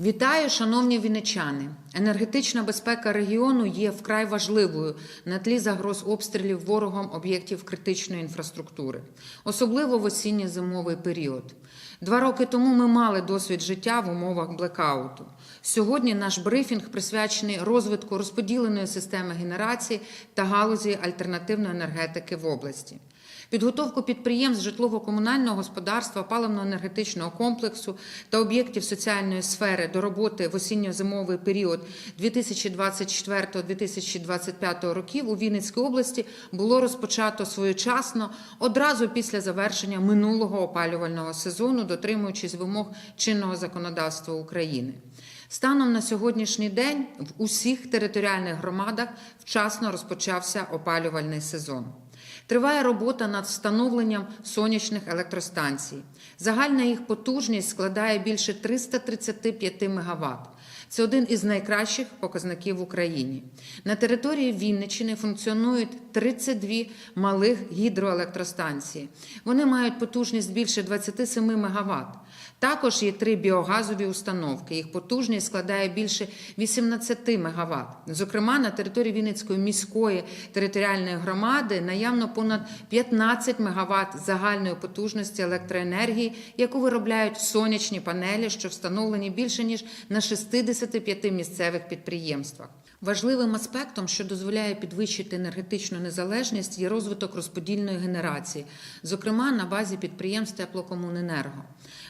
Вітаю, шановні віничани! Енергетична безпека регіону є вкрай важливою на тлі загроз обстрілів ворогом об'єктів критичної інфраструктури, особливо в осінньо-зимовий період. Два роки тому ми мали досвід життя в умовах блекауту. Сьогодні наш брифінг присвячений розвитку розподіленої системи генерації та галузі альтернативної енергетики в області. Підготовку підприємств житлово-комунального господарства, паливно-енергетичного комплексу та об'єктів соціальної сфери до роботи в осінньо-зимовий період 2024-2025 років у Вінницькій області було розпочато своєчасно одразу після завершення минулого опалювального сезону, дотримуючись вимог чинного законодавства України. Станом на сьогоднішній день в усіх територіальних громадах вчасно розпочався опалювальний сезон. Триває робота над встановленням сонячних електростанцій. Загальна їх потужність складає більше 335 МВт. Це один із найкращих показників в Україні. На території Вінниччини функціонують 32 малих гідроелектростанції. Вони мають потужність більше 27 МВт. Також є три біогазові установки. Їх потужність складає більше 18 МВт. Зокрема, на території Вінницької міської територіальної громади наявно понад 15 МВт загальної потужності електроенергії, яку виробляють сонячні панелі, що встановлені більше ніж на 65 місцевих підприємствах. Важливим аспектом, що дозволяє підвищити енергетичну незалежність, є розвиток розподільної генерації, зокрема на базі підприємств теплокомуненерго.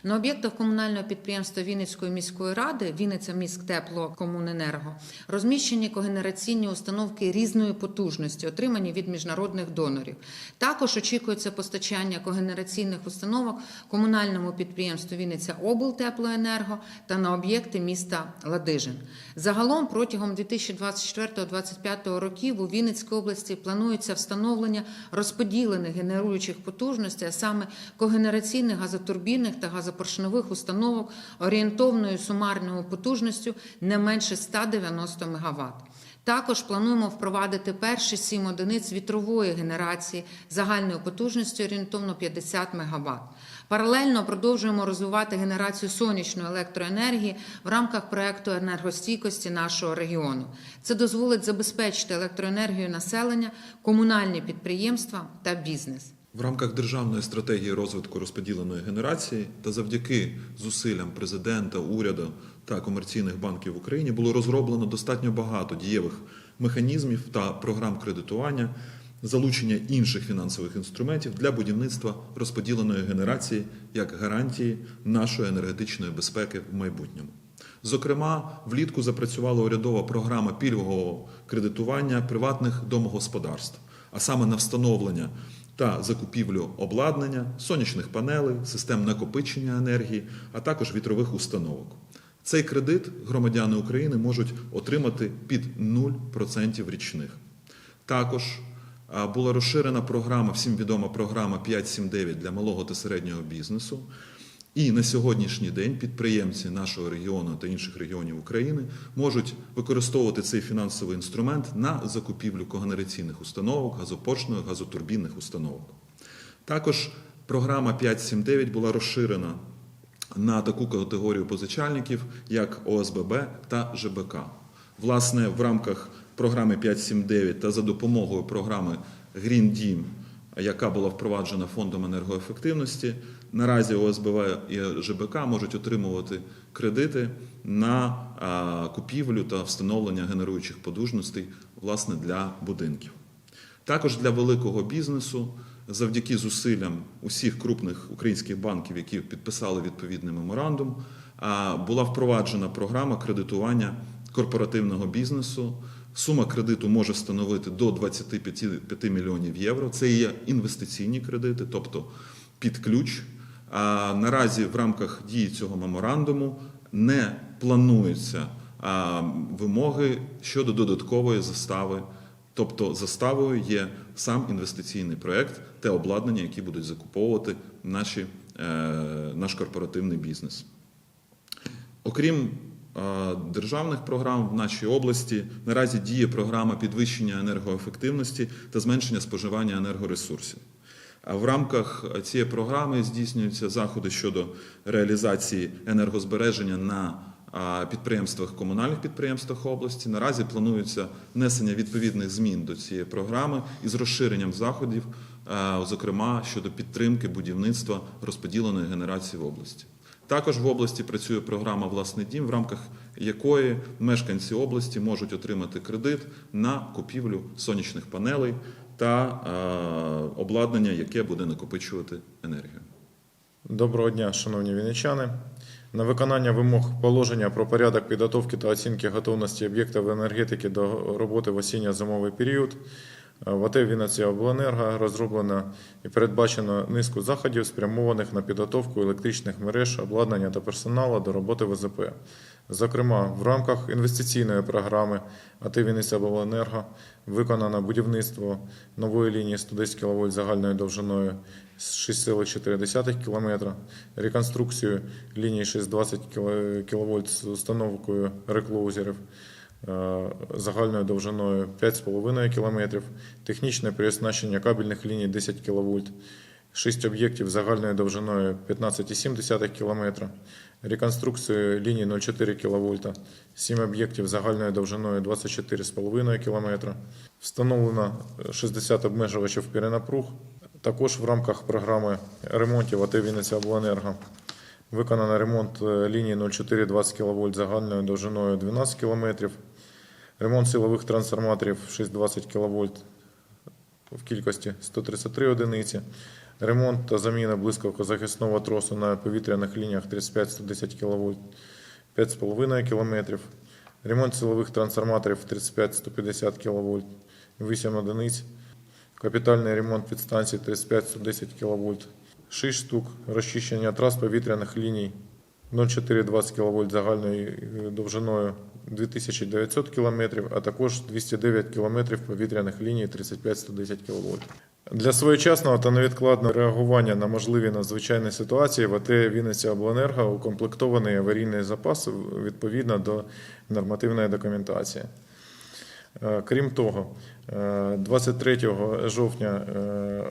На об'єктах комунального підприємства Вінницької міської ради Вінниця міськ теплокомуненерго розміщені когенераційні установки різної потужності, отримані від міжнародних донорів. Також очікується постачання когенераційних установок комунальному підприємству Вінниця облтеплоенерго та на об'єкти міста Ладижин. Загалом протягом 2024-2025 років у Вінницькій області планується встановлення розподілених генеруючих потужностей, а саме когенераційних газотурбінних та газопоршневих установок орієнтовною сумарною потужністю не менше 190 МВт. Також плануємо впровадити перші сім одиниць вітрової генерації загальною потужністю орієнтовно 50 МВт. Паралельно продовжуємо розвивати генерацію сонячної електроенергії в рамках проекту енергостійкості нашого регіону. Це дозволить забезпечити електроенергію населення, комунальні підприємства та бізнес. В рамках державної стратегії розвитку розподіленої генерації та завдяки зусиллям президента, уряду та комерційних банків в Україні було розроблено достатньо багато дієвих механізмів та програм кредитування, залучення інших фінансових інструментів для будівництва розподіленої генерації як гарантії нашої енергетичної безпеки в майбутньому. Зокрема, влітку запрацювала урядова програма пільгового кредитування приватних домогосподарств, а саме на встановлення та закупівлю обладнання, сонячних панелей, систем накопичення енергії, а також вітрових установок. Цей кредит громадяни України можуть отримати під 0% річних. Також була розширена програма, всім відома програма 579 для малого та середнього бізнесу. І на сьогоднішній день підприємці нашого регіону та інших регіонів України можуть використовувати цей фінансовий інструмент на закупівлю когенераційних установок, газопоршневих, газотурбінних установок. Також програма 579 була розширена на таку категорію позичальників, як ОСББ та ЖБК. Власне, в рамках програми 579 та за допомогою програми Green Дім, яка була впроваджена фондом енергоефективності, наразі ОСББ і ЖБК можуть отримувати кредити на купівлю та встановлення генеруючих потужностей власне для будинків. Також для великого бізнесу, завдяки зусиллям усіх крупних українських банків, які підписали відповідний меморандум, була впроваджена програма кредитування корпоративного бізнесу. Сума кредиту може становити до 25 мільйонів євро. Це є інвестиційні кредити, тобто під ключ. Наразі в рамках дії цього меморандуму не плануються вимоги щодо додаткової застави. Тобто заставою є сам інвестиційний проект, те обладнання, які будуть закуповувати наші, е, наш корпоративний бізнес. Окрім державних програм в нашій області, наразі діє програма підвищення енергоефективності та зменшення споживання енергоресурсів. В рамках цієї програми здійснюються заходи щодо реалізації енергозбереження на підприємствах, комунальних підприємствах області. Наразі планується внесення відповідних змін до цієї програми із розширенням заходів, зокрема щодо підтримки будівництва розподіленої генерації в області. Також в області працює програма Власний дім, в рамках якої мешканці області можуть отримати кредит на купівлю сонячних панелей та е, обладнання, яке буде накопичувати енергію. Доброго дня, шановні вінничани. На виконання вимог положення про порядок підготовки та оцінки готовності об'єктів енергетики до роботи в осінньо-зимовий період в АТ Вінниця Обленерго розроблено і передбачено низку заходів, спрямованих на підготовку електричних мереж, обладнання та персоналу до роботи в ОЗП. Зокрема, в рамках інвестиційної програми АТ Вінниця Обленерго виконано будівництво нової лінії 110 кВт загальною довжиною з 6,4 км, реконструкцію лінії 620 кВт з установкою реклоузерів е, загальною довжиною 5,5 км, технічне переоснащення кабельних ліній 10 кВт, 6 об'єктів загальною довжиною 15,7 км, реконструкцію лінії 0,4 кВт, 7 об'єктів загальною довжиною 24,5 км, встановлено 60 обмежувачів перенапруг, також в рамках програми ремонтів АТ Вінниця Обленерго виконано ремонт е, лінії 0420 кВт загальною довжиною 12 км, ремонт силових трансформаторів 620 кВт в кількості 133 одиниці, ремонт та заміна блискавкозахисного тросу на повітряних лініях 35-110 кВт 5,5 км, ремонт силових трансформаторів 35-150 кВт 8 одиниць, капітальний ремонт підстанцій 35-110 кВт 6 штук, розчищення трас повітряних ліній. 0,420 кВт загальною е, довжиною 2900 км, а також 209 км повітряних ліній 35-110 кВт. Для своєчасного та невідкладного реагування на можливі надзвичайні ситуації в АТ Вінниця Обленерго укомплектований аварійний запас відповідно до нормативної документації. Е, Крім того, е, 23 жовтня е,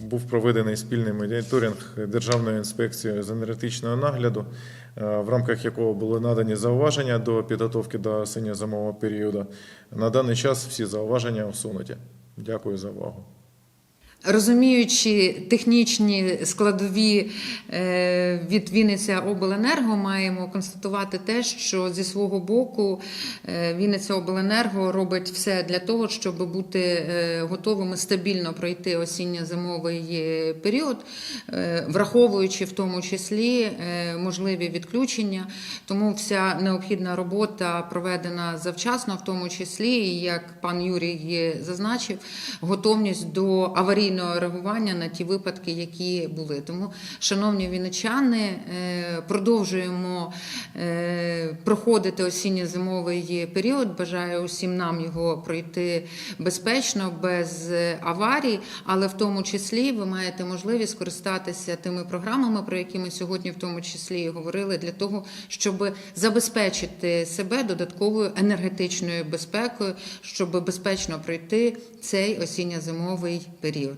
був проведений спільний моніторинг Державної інспекції з енергетичного нагляду, е, в рамках якого були надані зауваження до підготовки до осінньо-зимового періоду. На даний час всі зауваження усунуті. Дякую за увагу. Розуміючи технічні складові е, від Вінниця Обленерго, маємо констатувати те, що зі свого боку е, Вінниця Обленерго робить все для того, щоб бути е, готовими стабільно пройти осінньо-зимовий період, враховуючи в тому числі можливі відключення. Тому вся необхідна робота проведена завчасно, в тому числі, як пан Юрій зазначив, готовність до аварійного реагування на ті випадки, які були. Тому, шановні вінничани, е, продовжуємо е, проходити осінньо-зимовий період. Бажаю усім нам його пройти безпечно, без аварій, але в тому числі ви маєте можливість скористатися тими програмами, про які ми сьогодні в тому числі і говорили, для того, щоб забезпечити себе додатковою енергетичною безпекою, щоб безпечно пройти цей осінньо-зимовий період.